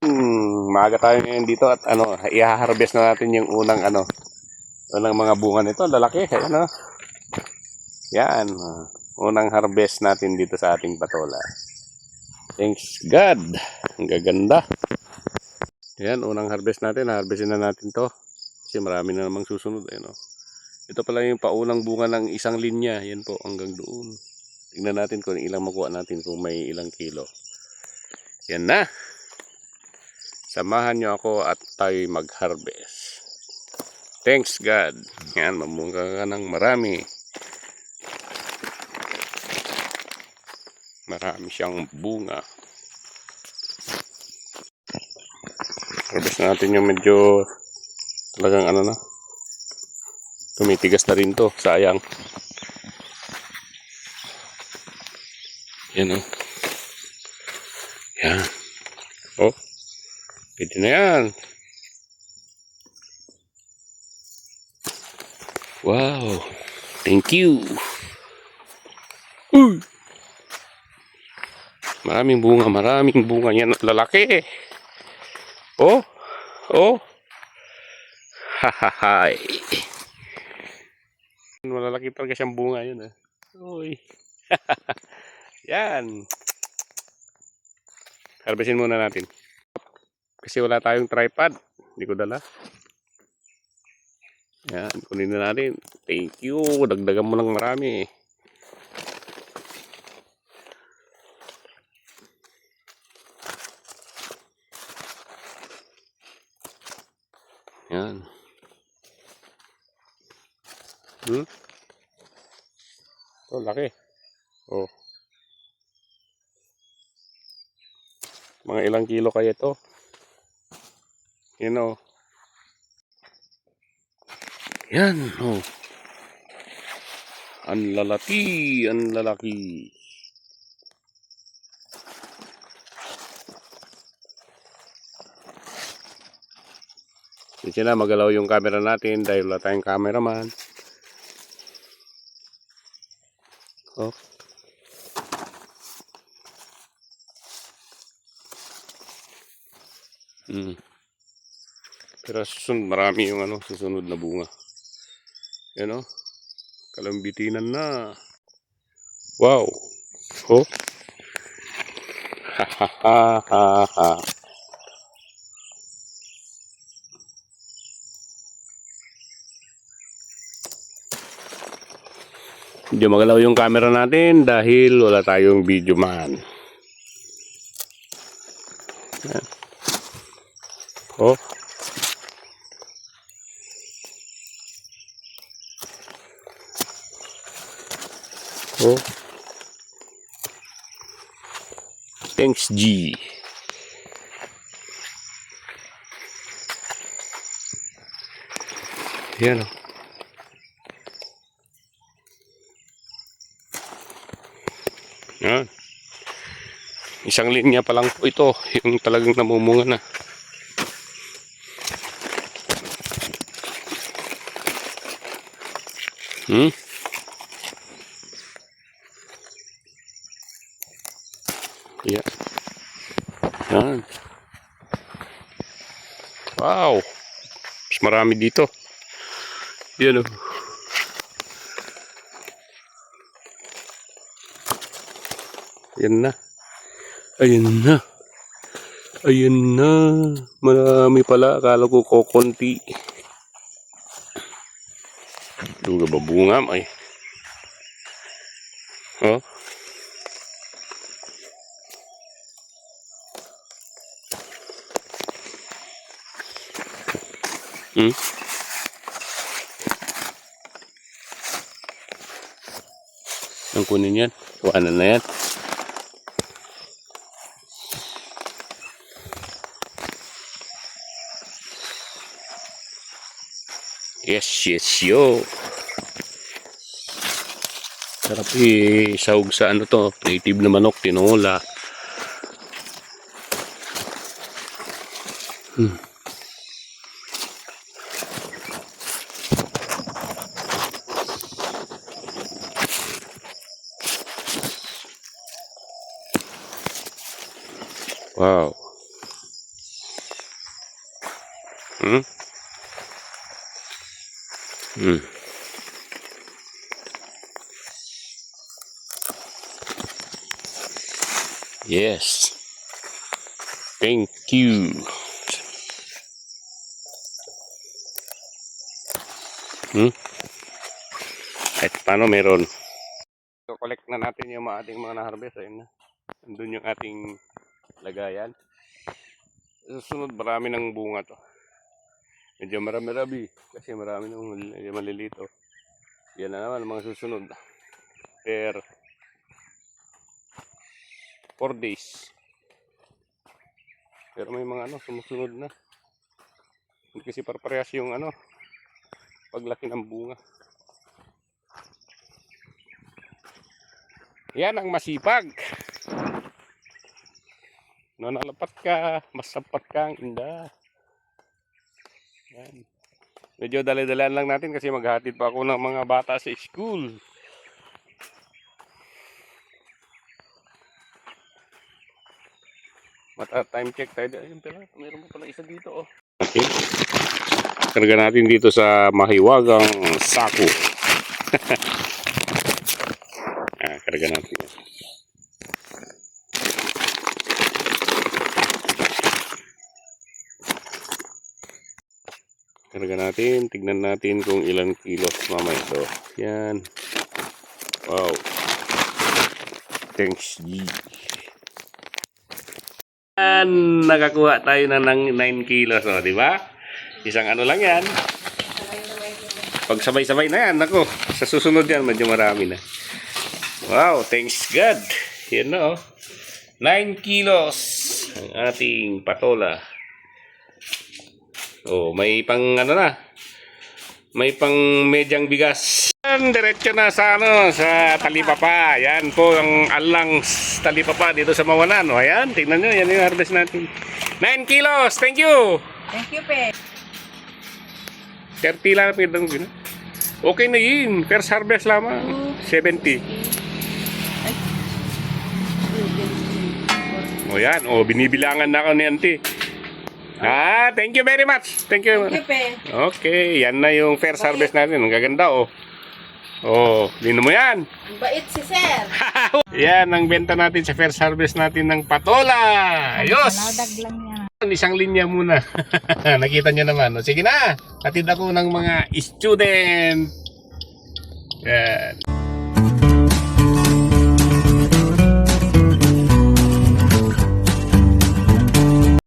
Hmm, maaga tayo ngayon dito at ano, i-harvest na natin yung unang ano, unang mga bunga nito, lalaki, ano. Yan, uh, unang harvest natin dito sa ating patola. Thanks God. Ang gaganda. Yan, unang harvest natin, harvestin na natin 'to. Kasi marami na namang susunod, ano. Ito pala yung paunang bunga ng isang linya, yan po hanggang doon. Tingnan natin kung ilang makuha natin kung may ilang kilo. Yan na. Samahan nyo ako at tayo mag-harvest. Thanks God. Yan, mamunga ka ng marami. Marami siyang bunga. Harvest natin yung medyo talagang ano na. Tumitigas na rin to. Sayang. Yan o. Yan. Oh. Pwede na yan. Wow. Thank you. Uy. Maraming bunga, maraming bunga. Yan, lalaki. Oh. Oh. Hahahay. Malalaki talaga siyang bunga yun ah. Uy. yan. Harvestin muna natin. Kasi wala tayong tripod. Hindi ko dala. Yan, kunin na natin. Thank you. Dagdagan mo ng marami. Yan. Hmm? Oh, laki. Oh. Mga ilang kilo kaya ito? Yan o. Yan o. Ang lalaki, ang lalaki. Kasi na magalaw yung camera natin dahil wala tayong cameraman. Oh. Mm. Pero susunod, marami yung ano, susunod na bunga. Yan o. Kalambitinan na. Wow. Oh. Ha ha ha ha. Hindi magalaw yung camera natin dahil wala tayong video man. Yan. Oh. Oh. Thanks G. Yan oh. Yan. Isang linya pa lang po ito, yung talagang namumunga na. Hmm? Yeah. Yan. Wow. Mas marami dito. Yan oh. Yan na. Ayun na. Ayun na. Marami pala. Akala ko kokonti. Duga ba bunga? Ay. Oh. Hmm? Ang kunin yan. Kuhanan na yan. Yes, yes, yo. Sarap eh, sahog sa ano to, native na manok, tinola. Hmm. Wow. Hmm? Hmm. Yes. Thank you. Hmm? Kahit paano meron. So, collect na natin yung mga ating mga na-harvest. Ayun na. Andun yung ating lagayan. Susunod, marami ng bunga to. Medyo marami-rami. Kasi marami ng medyo malilito. Yan na naman mga susunod. Per 4 days. Pero may mga ano, sumusunod na. Kasi parehas yung ano, paglaki ng bunga. Yan ang masipag. No, nalapat ka, masapat ka ang inda. Yan. Medyo dali-dalaan lang natin kasi maghatid pa ako ng mga bata sa school. Mata time check tayo. Ayun pala, mayroon pa pala isa dito oh. Okay. Karga natin dito sa mahiwagang sako. ah, karga natin. Karga natin, tignan natin kung ilang kilos mamaya ito. Yan. Wow. Thanks, G. Yan, nakakuha tayo na ng 9 kilos, oh, di ba? Isang ano lang yan. Pag sabay-sabay na yan, ako, sa susunod yan, medyo marami na. Wow, thanks God. Yan na, oh. 9 kilos ang ating patola. Oh, may pang ano na. May pang medyang bigas. Yan, diretso na sa ano, sa talipapa. Yan po ang alang talipapa dito sa Mawanan. O, ayan, tingnan nyo, yan yung harvest natin. 9 kilos, thank you. Thank you, Pe. 30 lang pinag gina. Okay na yun. First harvest lamang. 70. O yan. O, binibilangan na ako ni auntie. Ah, thank you very much. Thank you. Thank you, Pe. Okay, yan na yung first harvest natin. Ang gaganda, oh. Oh, lino mo yan. Ang Bait si Sir. yan ang benta natin sa first harvest natin ng patola. Ayos! Naudag lang yan. Isang linya muna. Nakita nyo naman. O, sige na. Hatid ako ng mga student. Yan.